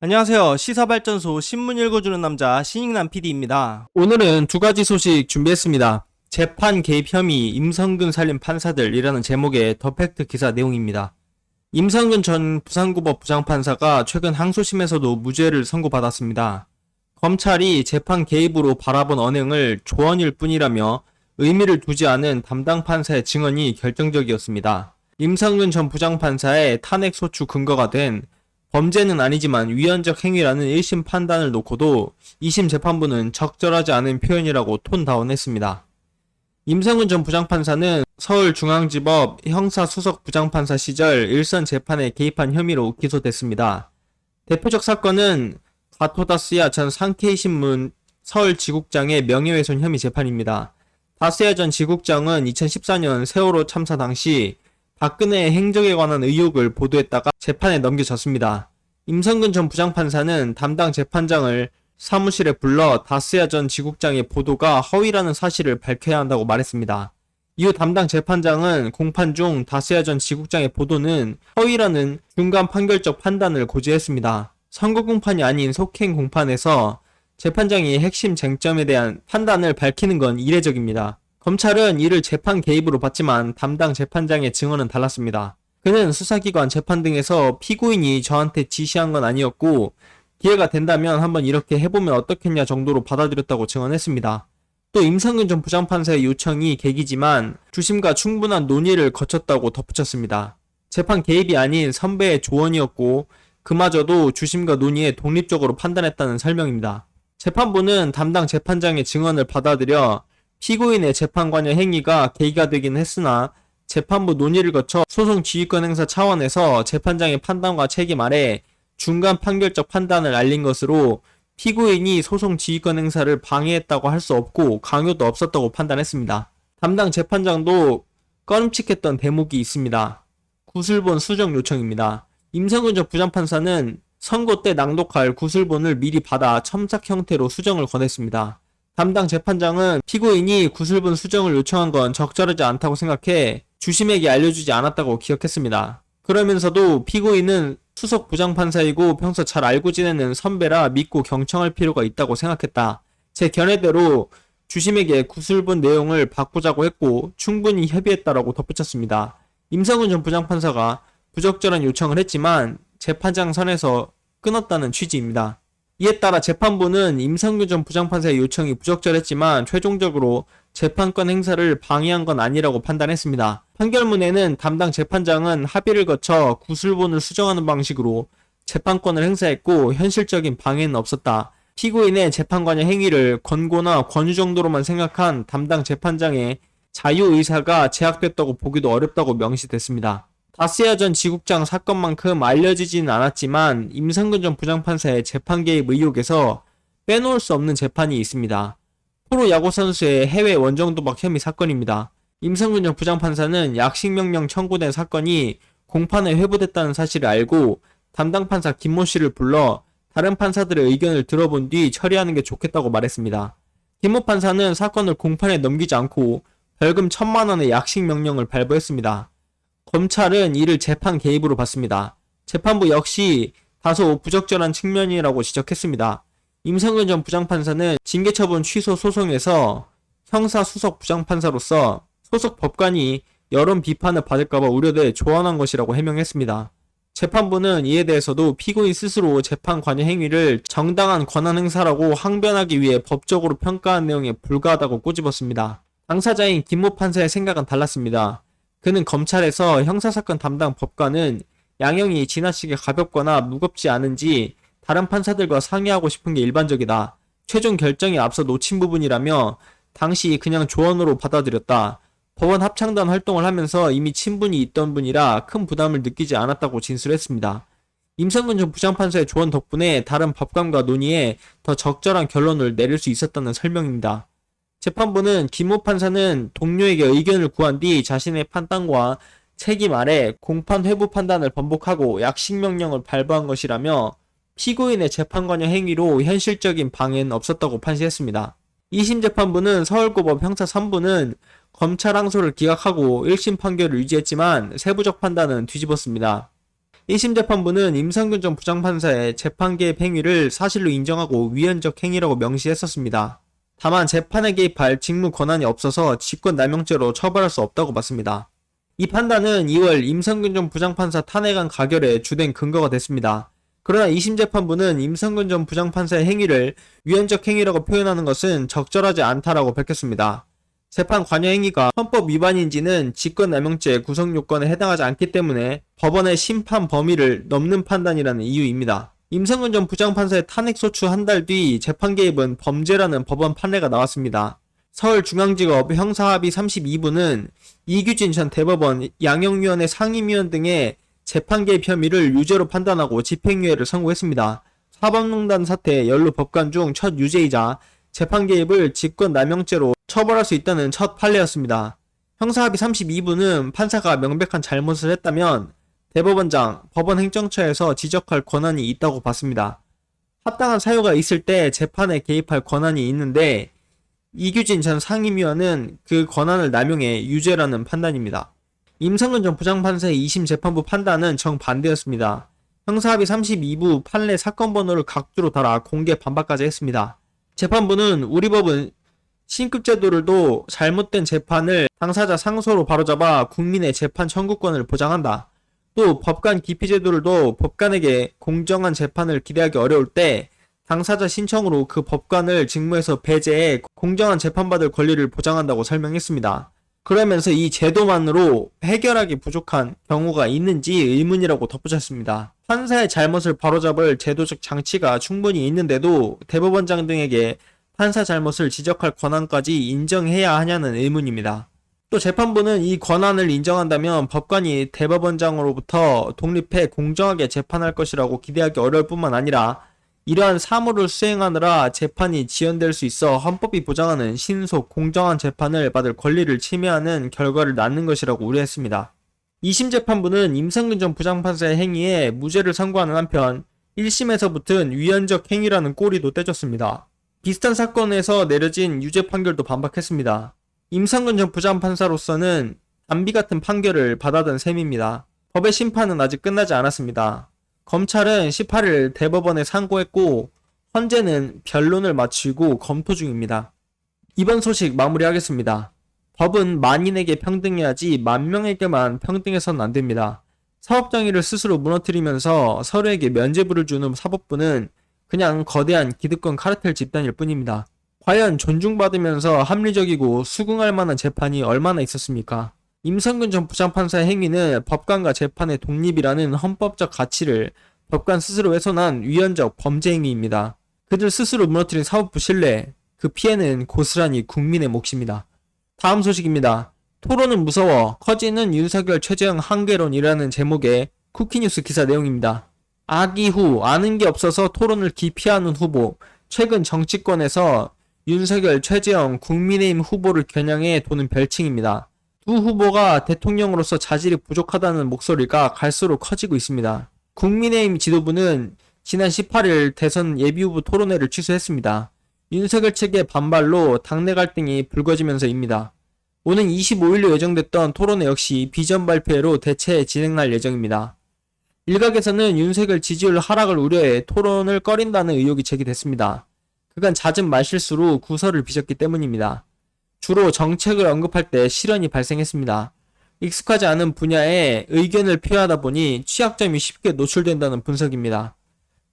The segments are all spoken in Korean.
안녕하세요. 시사발전소 신문 읽어주는 남자 신익남 PD입니다. 오늘은 두 가지 소식 준비했습니다. 재판 개입 혐의 임성근 살림 판사들이라는 제목의 더 팩트 기사 내용입니다. 임성근 전 부산고법 부장판사가 최근 항소심에서도 무죄를 선고받았습니다. 검찰이 재판 개입으로 바라본 언행을 조언일 뿐이라며 의미를 두지 않은 담당 판사의 증언이 결정적이었습니다. 임성근 전 부장판사의 탄핵 소추 근거가 된 범죄는 아니지만 위헌적 행위라는 1심 판단을 놓고도 2심 재판부는 적절하지 않은 표현이라고 톤 다운했습니다. 임성근 전 부장판사는 서울중앙지법 형사수석 부장판사 시절 일선 재판에 개입한 혐의로 기소됐습니다. 대표적 사건은 가토다스야 전 상케이신문 서울지국장의 명예훼손 혐의 재판입니다. 다스야 전 지국장은 2014년 세월호 참사 당시 박근혜의 행적에 관한 의혹을 보도했다가 재판에 넘겨졌습니다. 임성근 전 부장판사는 담당 재판장을 사무실에 불러 다스야 전 지국장의 보도가 허위라는 사실을 밝혀야 한다고 말했습니다. 이후 담당 재판장은 공판 중 다스야 전 지국장의 보도는 허위라는 중간 판결적 판단을 고지했습니다. 선거 공판이 아닌 속행 공판에서 재판장이 핵심 쟁점에 대한 판단을 밝히는 건 이례적입니다. 검찰은 이를 재판 개입으로 봤지만 담당 재판장의 증언은 달랐습니다. 그는 수사기관 재판 등에서 피고인이 저한테 지시한 건 아니었고 기회가 된다면 한번 이렇게 해보면 어떻겠냐 정도로 받아들였다고 증언했습니다. 또 임성근 전 부장판사의 요청이 계기지만 주심과 충분한 논의를 거쳤다고 덧붙였습니다. 재판 개입이 아닌 선배의 조언이었고 그마저도 주심과 논의에 독립적으로 판단했다는 설명입니다. 재판부는 담당 재판장의 증언을 받아들여 피고인의 재판 관여 행위가 계기가 되긴 했으나 재판부 논의를 거쳐 소송 지휘권 행사 차원에서 재판장의 판단과 책임 아래 중간 판결적 판단을 알린 것으로 피고인이 소송 지휘권 행사를 방해했다고 할 수 없고 강요도 없었다고 판단했습니다. 담당 재판장도 꺼름칙했던 대목이 있습니다. 구술본 수정 요청입니다. 임성근 전 부장판사는 선고 때 낭독할 구술본을 미리 받아 첨삭 형태로 수정을 권했습니다. 담당 재판장은 피고인이 구술본 수정을 요청한 건 적절하지 않다고 생각해 주심에게 알려주지 않았다고 기억했습니다. 그러면서도 피고인은 수석 부장판사이고 평소 잘 알고 지내는 선배라 믿고 경청할 필요가 있다고 생각했다. 제 견해대로 주심에게 구술본 내용을 바꾸자고 했고 충분히 협의했다라고 덧붙였습니다. 임성근 전 부장판사가 부적절한 요청을 했지만 재판장 선에서 끊었다는 취지입니다. 이에 따라 재판부는 임성근 전 부장판사의 요청이 부적절했지만 최종적으로 재판권 행사를 방해한 건 아니라고 판단했습니다. 판결문에는 담당 재판장은 합의를 거쳐 구술본을 수정하는 방식으로 재판권을 행사했고 현실적인 방해는 없었다. 피고인의 재판관의 행위를 권고나 권유 정도로만 생각한 담당 재판장의 자유의사가 제약됐다고 보기도 어렵다고 명시됐습니다. 다스야 전 지국장 사건만큼 알려지지는 않았지만 임성근 전 부장판사의 재판 개입 의혹에서 빼놓을 수 없는 재판이 있습니다. 프로 야구 선수의 해외 원정 도박 혐의 사건입니다. 임성근 전 부장판사는 약식 명령 청구된 사건이 공판에 회부됐다는 사실을 알고 담당 판사 김모 씨를 불러 다른 판사들의 의견을 들어본 뒤 처리하는 게 좋겠다고 말했습니다. 김모 판사는 사건을 공판에 넘기지 않고 벌금 천만 원의 약식 명령을 발부했습니다. 검찰은 이를 재판 개입으로 봤습니다. 재판부 역시 다소 부적절한 측면이라고 지적했습니다. 임성근 전 부장판사는 징계처분 취소 소송에서 형사 수석 부장판사로서 소속 법관이 여론 비판을 받을까봐 우려돼 조언한 것이라고 해명했습니다. 재판부는 이에 대해서도 피고인 스스로 재판 관여 행위를 정당한 권한 행사라고 항변하기 위해 법적으로 평가한 내용에 불과하다고 꼬집었습니다. 당사자인 김모 판사의 생각은 달랐습니다. 그는 검찰에서 형사사건 담당 법관은 양형이 지나치게 가볍거나 무겁지 않은지 다른 판사들과 상의하고 싶은 게 일반적이다. 최종 결정에 앞서 놓친 부분이라며 당시 그냥 조언으로 받아들였다. 법원 합창단 활동을 하면서 이미 친분이 있던 분이라 큰 부담을 느끼지 않았다고 진술했습니다. 임성근 전 부장판사의 조언 덕분에 다른 법관과 논의에 더 적절한 결론을 내릴 수 있었다는 설명입니다. 재판부는 김모 판사는 동료에게 의견을 구한 뒤 자신의 판단과 책임 아래 공판 회부 판단을 번복하고 약식 명령을 발부한 것이라며 피고인의 재판 관여 행위로 현실적인 방해는 없었다고 판시했습니다. 2심 재판부는 서울고법 형사 3부는 검찰 항소를 기각하고 1심 판결을 유지했지만 세부적 판단은 뒤집었습니다. 1심 재판부는 임성근 전 부장판사의 재판 개입 행위를 사실로 인정하고 위헌적 행위라고 명시했었습니다. 다만 재판에 개입할 직무 권한이 없어서 직권남용죄로 처벌할 수 없다고 봤습니다. 이 판단은 2월 임성근 전 부장판사 탄핵안 가결에 주된 근거가 됐습니다. 그러나 2심 재판부는 임성근 전 부장판사의 행위를 위헌적 행위라고 표현하는 것은 적절하지 않다라고 밝혔습니다. 재판 관여 행위가 헌법 위반인지는 직권남용죄 구성 요건에 해당하지 않기 때문에 법원의 심판 범위를 넘는 판단이라는 이유입니다. 임성근 전 부장판사의 탄핵소추 한 달 뒤 재판 개입은 범죄라는 법원 판례가 나왔습니다. 서울중앙지법 형사합의 32부는 이규진 전 대법원, 양형위원회 상임위원 등의 재판 개입 혐의를 유죄로 판단하고 집행유예를 선고했습니다. 사법농단 사태 연루 법관 중 첫 유죄이자 재판 개입을 직권남용죄로 처벌할 수 있다는 첫 판례였습니다. 형사합의 32부는 판사가 명백한 잘못을 했다면 대법원장, 법원 행정처에서 지적할 권한이 있다고 봤습니다. 합당한 사유가 있을 때 재판에 개입할 권한이 있는데 이규진 전 상임위원은 그 권한을 남용해 유죄라는 판단입니다. 임성근 전 부장판사의 2심 재판부 판단은 정반대였습니다. 형사합의 32부 판례 사건 번호를 각주로 달아 공개 반박까지 했습니다. 재판부는 우리 법은 신급 제도를도 잘못된 재판을 당사자 상소로 바로잡아 국민의 재판 청구권을 보장한다. 또 법관 기피 제도를도 법관에게 공정한 재판을 기대하기 어려울 때 당사자 신청으로 그 법관을 직무에서 배제해 공정한 재판받을 권리를 보장한다고 설명했습니다. 그러면서 이 제도만으로 해결하기 부족한 경우가 있는지 의문이라고 덧붙였습니다. 판사의 잘못을 바로잡을 제도적 장치가 충분히 있는데도 대법원장 등에게 판사 잘못을 지적할 권한까지 인정해야 하냐는 의문입니다. 또 재판부는 이 권한을 인정한다면 법관이 대법원장으로부터 독립해 공정하게 재판할 것이라고 기대하기 어려울 뿐만 아니라 이러한 사무를 수행하느라 재판이 지연될 수 있어 헌법이 보장하는 신속 공정한 재판을 받을 권리를 침해하는 결과를 낳는 것이라고 우려했습니다. 2심 재판부는 임성근 전 부장판사의 행위에 무죄를 선고하는 한편 1심에서 붙은 위헌적 행위라는 꼬리도 떼줬습니다. 비슷한 사건에서 내려진 유죄 판결도 반박했습니다. 임성근 전 부장판사로서는 담비 같은 판결을 받아든 셈입니다. 법의 심판은 아직 끝나지 않았습니다. 검찰은 18일 대법원에 상고했고 현재는 변론을 마치고 검토 중입니다. 이번 소식 마무리하겠습니다. 법은 만인에게 평등해야지 만 명에게만 평등해서는 안 됩니다. 사업장애를 스스로 무너뜨리면서 서로에게 면죄부를 주는 사법부는 그냥 거대한 기득권 카르텔 집단일 뿐입니다. 과연 존중받으면서 합리적이고 수긍할 만한 재판이 얼마나 있었습니까? 임성근 전 부장판사의 행위는 법관과 재판의 독립이라는 헌법적 가치를 법관 스스로 훼손한 위헌적 범죄 행위입니다. 그들 스스로 무너뜨린 사법부 신뢰, 그 피해는 고스란히 국민의 몫입니다. 다음 소식입니다. 토론은 무서워 커지는 윤석열 최재형 한계론이라는 제목의 쿠키뉴스 기사 내용입니다. 아기 후 아는 게 없어서 토론을 기피하는 후보 최근 정치권에서 윤석열 최재형 국민의힘 후보를 겨냥해 도는 별칭입니다. 두 후보가 대통령으로서 자질이 부족하다는 목소리가 갈수록 커지고 있습니다. 국민의힘 지도부는 지난 18일 대선 예비후보 토론회를 취소했습니다. 윤석열 측의 반발로 당내 갈등이 불거지면서입니다. 오는 25일로 예정됐던 토론회 역시 비전 발표회로 대체 진행할 예정입니다. 일각에서는 윤석열 지지율 하락을 우려해 토론을 꺼린다는 의혹이 제기됐습니다. 그간 잦은 말실수로 구설을 빚었기 때문입니다. 주로 정책을 언급할 때 실언이 발생했습니다. 익숙하지 않은 분야에 의견을 표하다 보니 취약점이 쉽게 노출된다는 분석입니다.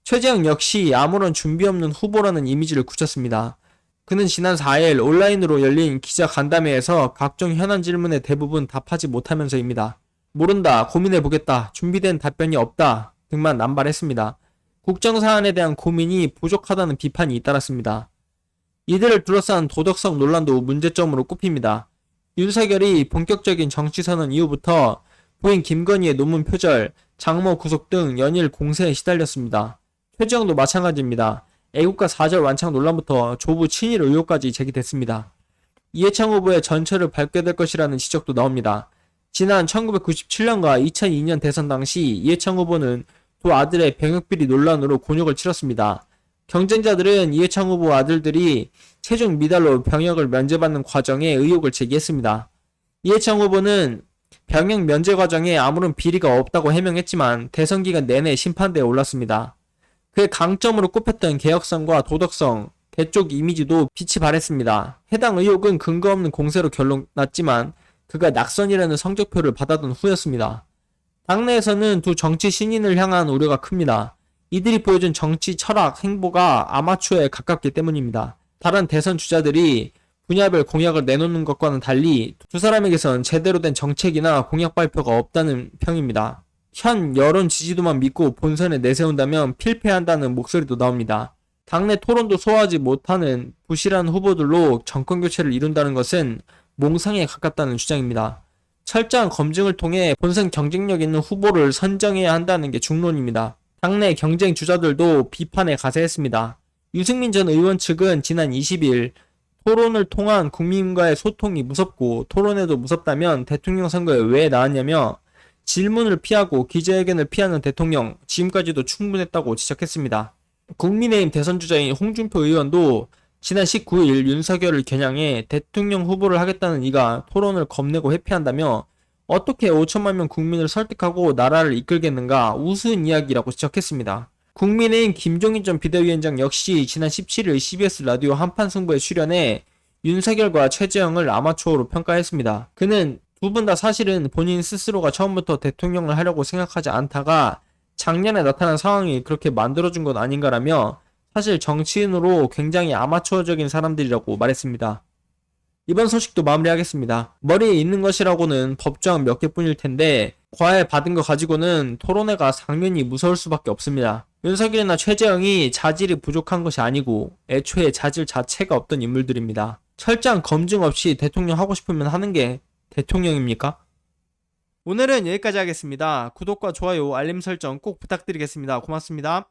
최재형 역시 아무런 준비 없는 후보라는 이미지를 굳혔습니다. 그는 지난 4일 온라인으로 열린 기자 간담회에서 각종 현안 질문에 대부분 답하지 못하면서입니다. 모른다, 고민해보겠다, 준비된 답변이 없다 등만 남발했습니다. 국정 사안에 대한 고민이 부족하다는 비판이 잇따랐습니다. 이들을 둘러싼 도덕성 논란도 문제점으로 꼽힙니다. 윤석열이 본격적인 정치 선언 이후부터 부인 김건희의 논문 표절, 장모 구속 등 연일 공세에 시달렸습니다. 최지영도 마찬가지입니다. 애국가 4절 완창 논란부터 조부 친일 의혹까지 제기됐습니다. 이해창 후보의 전철을 밟게 될 것이라는 지적도 나옵니다. 지난 1997년과 2002년 대선 당시 이해창 후보는 두 아들의 병역비리 논란으로 곤욕을 치렀습니다. 경쟁자들은 이해창 후보 아들들이 최종 미달로 병역을 면제받는 과정에 의혹을 제기했습니다. 이해창 후보는 병역 면제 과정에 아무런 비리가 없다고 해명했지만 대선 기간 내내 심판대에 올랐습니다. 그의 강점으로 꼽혔던 개혁성과 도덕성, 대쪽 이미지도 빛이 발했습니다. 해당 의혹은 근거 없는 공세로 결론 났지만 그가 낙선이라는 성적표를 받아둔 후였습니다. 당내에서는 두 정치 신인을 향한 우려가 큽니다. 이들이 보여준 정치 철학, 행보가 아마추어에 가깝기 때문입니다. 다른 대선 주자들이 분야별 공약을 내놓는 것과는 달리 두 사람에게선 제대로 된 정책이나 공약 발표가 없다는 평입니다. 현 여론 지지도만 믿고 본선에 내세운다면 필패한다는 목소리도 나옵니다. 당내 토론도 소화하지 못하는 부실한 후보들로 정권 교체를 이룬다는 것은 몽상에 가깝다는 주장입니다. 철저한 검증을 통해 본선 경쟁력 있는 후보를 선정해야 한다는 게 중론입니다. 당내 경쟁 주자들도 비판에 가세했습니다. 유승민 전 의원 측은 지난 20일 토론을 통한 국민과의 소통이 무섭고 토론에도 무섭다면 대통령 선거에 왜 나왔냐며 질문을 피하고 기자회견을 피하는 대통령 지금까지도 충분했다고 지적했습니다. 국민의힘 대선 주자인 홍준표 의원도 지난 19일 윤석열을 겨냥해 대통령 후보를 하겠다는 이가 토론을 겁내고 회피한다며 어떻게 5천만 명 국민을 설득하고 나라를 이끌겠는가 우스운 이야기라고 지적했습니다. 국민의힘 김종인 전 비대위원장 역시 지난 17일 CBS 라디오 한판 승부에 출연해 윤석열과 최재형을 아마추어로 평가했습니다. 그는 두 분 다 사실은 본인 스스로가 처음부터 대통령을 하려고 생각하지 않다가 작년에 나타난 상황이 그렇게 만들어준 것 아닌가라며 사실 정치인으로 굉장히 아마추어적인 사람들이라고 말했습니다. 이번 소식도 마무리하겠습니다. 머리에 있는 것이라고는 법조항 몇 개뿐일 텐데 과외 받은 거 가지고는 토론회가 상면이 무서울 수밖에 없습니다. 윤석열이나 최재형이 자질이 부족한 것이 아니고 애초에 자질 자체가 없던 인물들입니다. 철저한 검증 없이 대통령 하고 싶으면 하는 게 대통령입니까? 오늘은 여기까지 하겠습니다. 구독과 좋아요, 알림 설정 꼭 부탁드리겠습니다. 고맙습니다.